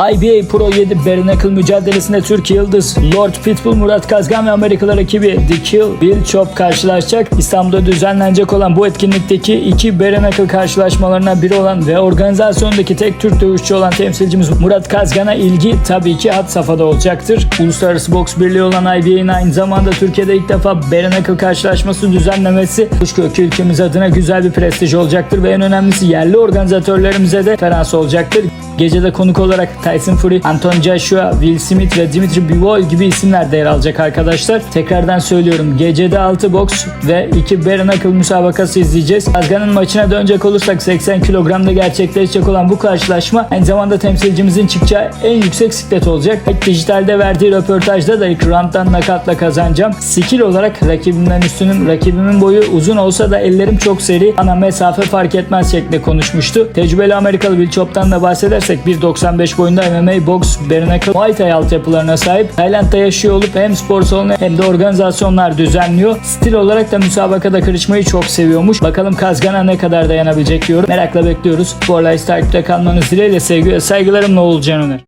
IBA Pro 7 Bare Knuckle mücadelesinde Türkiye Yıldız, Lord Pitbull, Murat Kazgan ve Amerikalı rakibi The Kill, Bill Chop karşılaşacak. İstanbul'da düzenlenecek olan bu etkinlikteki iki Bare Knuckle karşılaşmalarına biri olan ve organizasyondaki tek Türk dövüşçü olan temsilcimiz Murat Kazgan'a ilgi tabii ki had safhada olacaktır. Uluslararası Boks Birliği olan IBA'nin aynı zamanda Türkiye'de ilk defa Bare Knuckle karşılaşması düzenlemesi Kuşkökü ülkemiz adına güzel bir prestij olacaktır ve en önemlisi yerli organizatörlerimize de referans olacaktır. Gecede konuk olarak Tyson Fury, Anton Joshua, Will Smith ve Dimitri Bivol gibi isimler de yer alacak arkadaşlar. Tekrardan söylüyorum gecede 6 boks ve 2 bare knuckle müsabakası izleyeceğiz. Kazgan'ın maçına dönecek olursak 80 kilogramda gerçekleşecek olan bu karşılaşma aynı zamanda temsilcimizin çıkacağı en yüksek siklet olacak. Dijitalde verdiği röportajda da ilk rounddan nakatla kazanacağım. Skill olarak rakibimden üstünüm. Rakibimin boyu uzun olsa da ellerim çok seri. Ana mesafe fark etmez şeklinde konuşmuştu. Tecrübeli Amerikalı Will Chop'tan da bahsedersek 1.95 boyunda MMA, boks, bare knuckle, Muay Thai altyapılarına sahip. Tayland'da yaşıyor olup hem spor salonu hem de organizasyonlar düzenliyor. Stil olarak da müsabakada kırışmayı çok seviyormuş. Bakalım Kazgan'a ne kadar dayanabilecek diyorum. Merakla bekliyoruz. Spor Life takipte kalmanız dileğiyle sevgi ve saygılarımla Oğulcan Öner.